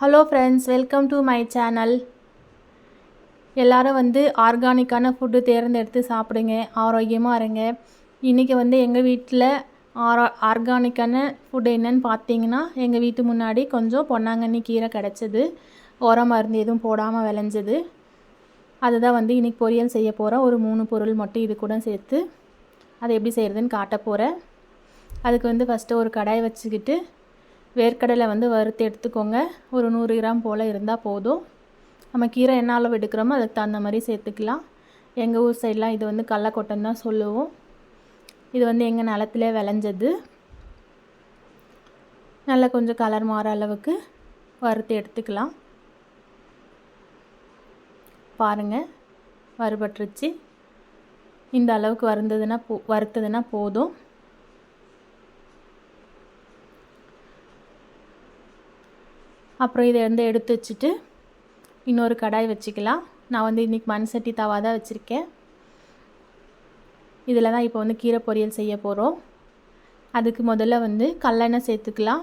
Hello friends welcome to my channel எல்லோரும் வந்து ஆர்கானிக்கான food தேர்ந்தெடுத்து சாப்பிடுங்க ஆரோக்கியமாக இருங்க. இன்றைக்கி வந்து எங்கள் வீட்டில் ஆரா ஆர்கானிக்கான ஃபுட்டு என்னன்னு பார்த்தீங்கன்னா எங்கள் வீட்டு முன்னாடி கொஞ்சம் பொன்னாங்கண்ணி கீரை கிடச்சிது. உரம் மருந்து எதுவும் போடாமல் விளைஞ்சது. அதுதான் வந்து இன்றைக்கி பொரியல் செய்ய போகிறோம் ஒரு மூணு பொருள் மட்டும் இது கூட சேர்த்து. அதை எப்படி செய்கிறதுன்னு காட்ட போகிறேன் அதுக்கு வந்து ஃபஸ்ட்டு ஒரு கடாய் வச்சுக்கிட்டு வேர்க்கடலை வந்து வறுத்து எடுத்துக்கோங்க. ஒரு நூறு கிராம் போல் இருந்தால் போதும். நம்ம கீரை என்ன அளவு எடுக்கிறோமோ அதுக்கு தகுந்த மாதிரி சேர்த்துக்கலாம். எங்கள் ஊர் சைட்லாம் இது வந்து கடலக்கொட்டம் தான் சொல்லுவோம். இது வந்து எங்கள் நிலத்திலே விளைஞ்சது. நல்லா கொஞ்சம் கலர் மாற அளவுக்கு வறுத்து எடுத்துக்கலாம். பாருங்கள் வறுபட்டுருச்சு. இந்த அளவுக்கு வருந்ததுன்னா போ வறுத்ததுன்னா போதும். அப்புறம் இதை வந்து எடுத்து வச்சுட்டு இன்னொரு கடாய் வச்சுக்கலாம். நான் வந்து இன்றைக்கி மண் சட்டி தவா தான் வச்சுருக்கேன். இதில் தான் இப்போ வந்து கீரை பொரியல் செய்ய போகிறோம் அதுக்கு முதல்ல வந்து கல்லெண்ணெய் சேர்த்துக்கலாம்.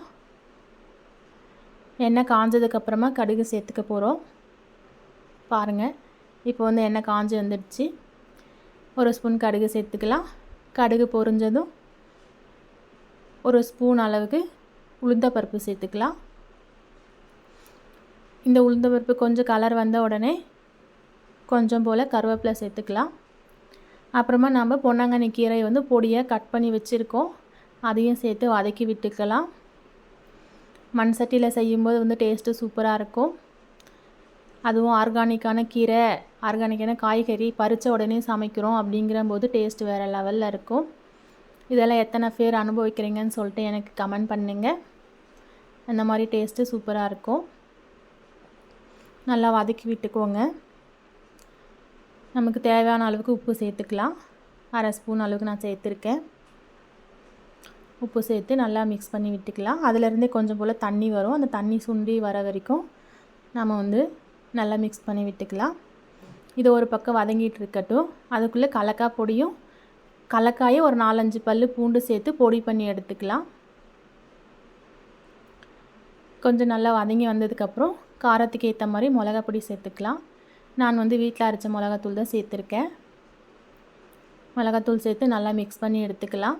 எண்ணெய் காஞ்சதுக்கப்புறமா கடுகு சேர்த்துக்க போகிறோம் பாருங்கள் இப்போ வந்து எண்ணெய் காஞ்சி வந்துடுச்சு. ஒரு ஸ்பூன் கடுகு சேர்த்துக்கலாம். கடுகு பொரிஞ்சதும் ஒரு ஸ்பூன் அளவுக்கு உளுந்தப்பருப்பு சேர்த்துக்கலாம். இந்த உளுந்த பருப்பு கொஞ்சம் கலர் வந்த உடனே கொஞ்சம் போல் கருவேப்பிலை சேர்த்துக்கலாம். அப்புறமா நம்ம பொன்னாங்கண்ணி கீரையை வந்து பொடியாக கட் பண்ணி வச்சுருக்கோம். அதையும் சேர்த்து வதக்கி விட்டுக்கலாம். மண் சட்டியில் செய்யும்போது வந்து டேஸ்ட்டு சூப்பராக இருக்கும். அதுவும் ஆர்கானிக்கான கீரை ஆர்கானிக்கான காய்கறி பறித்த உடனே சமைக்கிறோம் அப்படிங்கிற போது டேஸ்ட் வேறு லெவலில் இருக்கும். இதெல்லாம் எத்தனை பேர் அனுபவிக்கிறீங்கன்னு சொல்லிட்டு எனக்கு கமெண்ட் பண்ணுங்கள் அந்த மாதிரி டேஸ்ட்டு சூப்பராக இருக்கும். நல்லா வதக்கி விட்டுக்கோங்க. நமக்கு தேவையான அளவுக்கு உப்பு சேர்த்துக்கலாம். அரை ஸ்பூன் அளவுக்கு நான் சேர்த்துருக்கேன். உப்பு சேர்த்து நல்லா மிக்ஸ் பண்ணி விட்டுக்கலாம். அதிலேருந்தே கொஞ்சம் போல் தண்ணி வரும். அந்த தண்ணி சுண்டி வர வரைக்கும் நம்ம வந்து நல்லா மிக்ஸ் பண்ணி விட்டுக்கலாம். இது ஒரு பக்கம் வதங்கிட்டு இருக்கட்டும். அதுக்குள்ளே கலக்காய் பொடியும் கலக்காயும் ஒரு நாலஞ்சு பல் பூண்டு சேர்த்து பொடி பண்ணி எடுத்துக்கலாம். கொஞ்சம் நல்லா வதங்கி வந்ததுக்கப்புறம் காரத்துக்கு ஏற்ற மாதிரி மிளகா பொடி சேர்த்துக்கலாம். நான் வந்து வீட்டில் அரைச்ச மிளகாத்தூள் தான் சேர்த்துருக்கேன். மிளகாத்தூள் சேர்த்து நல்லா மிக்ஸ் பண்ணி எடுத்துக்கலாம்.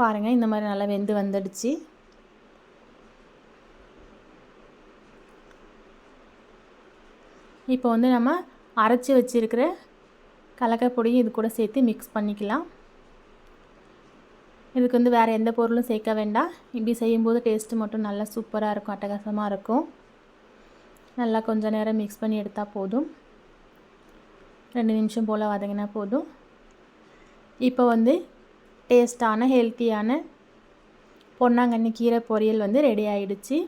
பாருங்கள் இந்த மாதிரி நல்லா வெந்து வந்துடுச்சு. இப்போ வந்து நம்ம அரைச்சி வச்சுருக்கிற கலக்காய் பொடியும் இது கூட சேர்த்து மிக்ஸ் பண்ணிக்கலாம். இதுக்கு வந்து வேறு எந்த பொருளும் சேர்க்க வேண்டாம். இப்படி செய்யும்போது டேஸ்ட்டு மட்டும் நல்லா சூப்பராக இருக்கும் அட்டகாசமாக இருக்கும். நல்லா கொஞ்சம் நேரம் மிக்ஸ் பண்ணி எடுத்தால் போதும். ரெண்டு நிமிஷம் போல் வதங்கினா போதும். இப்போ வந்து டேஸ்டான ஹெல்த்தியான பொன்னாங்கண்ணி கீரை பொரியல் வந்து ரெடி ஆகிடுச்சு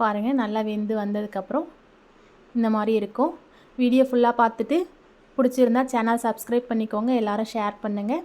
பாருங்கள் நல்லா வெந்து வந்ததுக்கப்புறம் இந்த மாதிரி இருக்கும். வீடியோ ஃபுல்லாக பார்த்துட்டு பிடிச்சிருந்தா சேனல் சப்ஸ்கிரைப் பண்ணிக்கோங்க. எல்லோரும் ஷேர் பண்ணுங்கள்